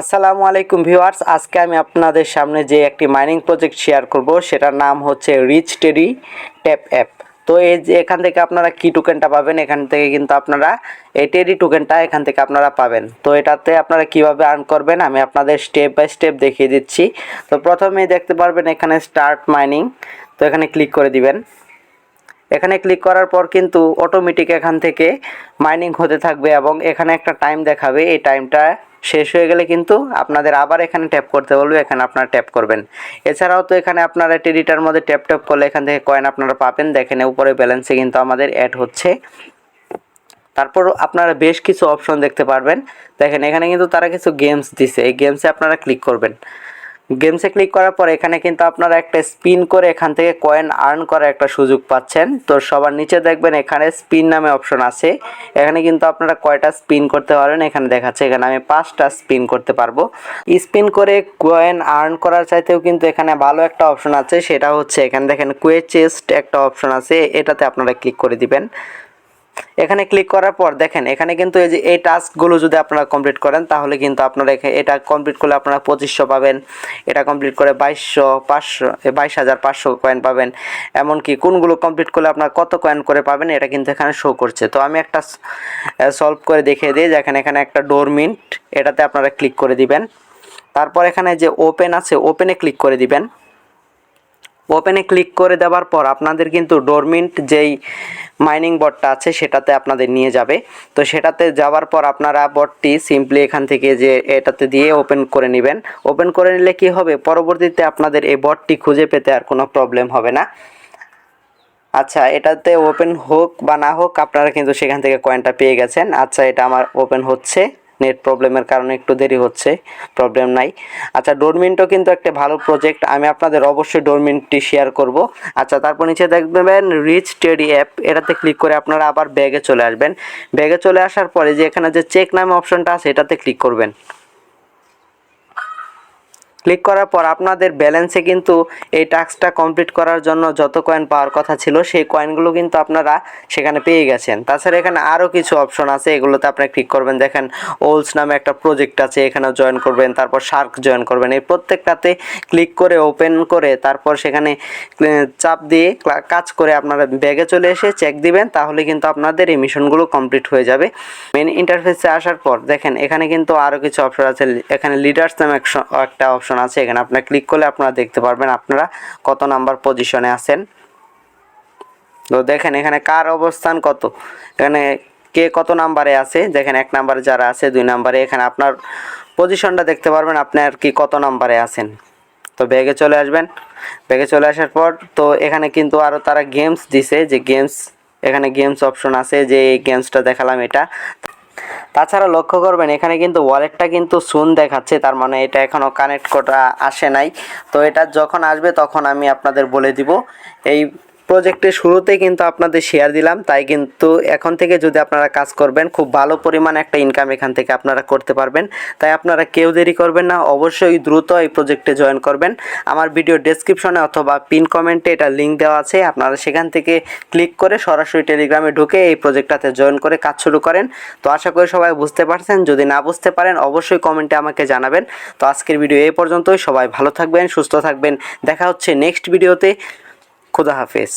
আসসালামু আলাইকুম ভিউয়ার্স, আজকে আমি আপনাদের সামনে যে একটি মাইনিং প্রজেক্ট শেয়ার করব, সেটার নাম হচ্ছে রিচ টেরি ট্যাপ অ্যাপ তো এই যে এখান থেকে আপনারা কি টোকেনটা পাবেন, এখান থেকে কিন্তু আপনারা এই টেরি টোকেনটা এখান থেকে আপনারা পাবেন। তো এটাতে আপনারা কীভাবে আর্ন করবেন, আমি আপনাদের স্টেপ বাই স্টেপ দেখিয়ে দিচ্ছি। তো প্রথমেই দেখতে পারবেন এখানে স্টার্ট মাইনিং তো এখানে ক্লিক করে দিবেন। এখানে ক্লিক করার পর কিন্তু অটোমেটিক এখান থেকে মাইনিং হতে থাকবে এবং এখানে একটা টাইম দেখাবে। এই টাইমটা শেষ হয়ে গেলে কিন্তু আপনাদের আবার এখানে ট্যাপ করতে বলবে, এখানে আপনারা ট্যাপ করবেন। এছাড়াও তো এখানে আপনারা টেরিটার মধ্যে ট্যাপ ট্যাপ করলে এখান থেকে কয়েন আপনারা পাবেন। দেখেন উপরে ব্যালেন্সে কিন্তু আমাদের অ্যাড হচ্ছে। তারপর আপনারা বেশ কিছু অপশন দেখতে পারবেন। দেখেন এখানে কিন্তু তারা কিছু গেমস দিছে। এই গেমসে আপনারা ক্লিক করবেন। গেমসে ক্লিক করার পর এখানে কিন্তু আপনারা একটা স্পিন করে এখান থেকে কয়েন আর্ন করার একটা সুযোগ পাচ্ছেন। তো সবার নিচে দেখবেন এখানে স্পিন নামে অপশন আছে। এখানে কিন্তু আপনারা কয়টা স্পিন করতে পারবেন এখানে দেখাচ্ছে। এখানে আমি পাঁচটা স্পিন করতে পারব। স্পিন করে কয়েন আর্ন করার চাইতেও কিন্তু এখানে ভালো একটা অপশন আছে। সেটা হচ্ছে এখানে দেখেন কুয়ে চেস্ট একটা অপশন আছে। এটাতে আপনারা ক্লিক করে দিবেন। এখানে ক্লিক করার পর দেখেন, এখানে কিন্তু এই যে এই টাস্কগুলো যদি আপনারা কমপ্লিট করেন, তাহলে কিন্তু আপনারা এটা কমপ্লিট করলে আপনারা পঁচিশশো পাবেন, এটা কমপ্লিট করে বাইশশো, পাঁচশো বাইশ হাজার পাঁচশো কয়েন পাবেন। এমনকি কোনগুলো কমপ্লিট করলে আপনারা কত কয়েন করে পাবেন, এটা কিন্তু এখানে শো করছে। তো আমি একটা সলভ করে দেখিয়ে দিই যেখানে এখানে একটা ডোরমিন্ট এটাতে আপনারা ক্লিক করে দিবেন। তারপর এখানে যে ওপেন আছে ওপেনে ক্লিক করে দিবেন। ওপেনে ক্লিক করে দেওয়ার পর আপনাদের কিন্তু ডোরমিন্ট যেই মাইনিং বটটা আছে সেটাতে আপনাদের নিয়ে যাবে। তো সেটাতে যাওয়ার পর আপনারা বটটি সিম্পলি এখান থেকে যে এটাতে দিয়ে ওপেন করে নেবেন। ওপেন করে নিলে কি হবে? পরবর্তীতে আপনাদের এই বটটি খুঁজে পেতে আর কোনো প্রবলেম হবে না। আচ্ছা এটাতে ওপেন হোক বা না হোক আপনারা কিন্তু সেখান থেকে কয়েনটা পেয়ে গেছেন। আচ্ছা এটা আমার ওপেন হচ্ছে। নেট প্রবলেমের কারণে একটু দেরি হচ্ছে প্রবলেম নাই। আচ্ছা ডোরমিনটাও কিন্তু একটা ভালো প্রজেক্ট আমি আপনাদের অবশ্যই ডোরমিনটি শেয়ার করব। আচ্ছা তারপর নিচে দেখবেন রিচ টেডি অ্যাপ এটাতে ক্লিক করে আপনারা আবার ব্যাগে চলে আসবেন। ব্যাগে চলে আসার পরে যে এখানে যে চেক নামে অপশনটা আছে, এটাতে ক্লিক করবেন। ক্লিক করার পর আপনাদের ব্যালেন্সে কিন্তু এই টাস্কটা কমপ্লিট করার জন্য যত কয়েন পাওয়ার কথা ছিল, সেই কয়েনগুলো কিন্তু আপনারা সেখানে পেয়ে গেছেন। তাছাড়া এখানে আরও কিছু অপশন আছে, এগুলোতে আপনি ক্লিক করবেন। দেখেন ওলস নামে একটা প্রজেক্ট আছে, এখানেও জয়েন করবেন, তারপর শার্ক জয়েন করবেন। এই প্রত্যেকটাতে ক্লিক করে ওপেন করে, তারপর সেখানে চাপ দিয়ে কাজ করে আপনারা ব্যাগে চলে এসে চেক দিবেন, তাহলে কিন্তু আপনাদের এই মিশনগুলো কমপ্লিট হয়ে যাবে। মেন ইন্টারফেসে আসার পর, দেখেন, এখানে কিন্তু আরও কিছু অপশন আছে। এখানে লিডার্স নামে একটা অপশন আছে, এখানে আপনারা ক্লিক করলে আপনারা দেখতে পারবেন আপনারা কত নাম্বার পজিশনে আছেন। তো দেখেন এখানে কার অবস্থান কত? এখানে কে কত নাম্বারে আছে? দেখেন এক নাম্বারে যারা আছে, দুই নাম্বারে এখানে আপনার পজিশনটা দেখতে পারবেন, আপনি আর কি কত নাম্বারে আছেন। তো ব্যাগে চলে আসবেন। ব্যাগে চলে আসার পর, তো এখানে কিন্তু আরও তারা গেমস দিছে, যে গেমস এখানে গেমস অপশন আছে, যে এই গেমসটা দেখালাম এটা। তাছাড়া লক্ষ্য করবেন, এখানে কিন্তু ওয়ালেটটা কিন্তু সুন দেখাচ্ছে, তার মানে এটা এখনও কানেক্ট করা আসে নাই। তো এটা যখন আসবে তখন আমি আপনাদের বলে দিব। এই প্রজেক্টের শুরুতেই কিন্তু আপনাদের শেয়ার দিলাম। তাই কিন্তু এখন থেকে যদি আপনারা কাজ করবেন, খুব ভালো পরিমাণ একটা ইনকাম এখান থেকে আপনারা করতে পারবেন। তাই আপনারা কেউ দেরি করবেন না, অবশ্যই দ্রুত এই প্রজেক্টে জয়েন করবেন। আমার ভিডিও ডেসক্রিপশনে অথবা পিন কমেন্টে এটা লিঙ্ক দেওয়া আছে, আপনারা সেখান থেকে ক্লিক করে সরাসরি টেলিগ্রামে ঢুকে এই প্রজেক্টটাতে জয়েন করে কাজ শুরু করেন। তো আশা করি সবাই বুঝতে পারছেন, যদি না বুঝতে পারেন, অবশ্যই কমেন্টে আমাকে জানাবেন। তো আজকের ভিডিও এই পর্যন্তই, সবাই ভালো থাকবেন, সুস্থ থাকবেন। দেখা হচ্ছে নেক্সট ভিডিওতে খুদা হাফেজ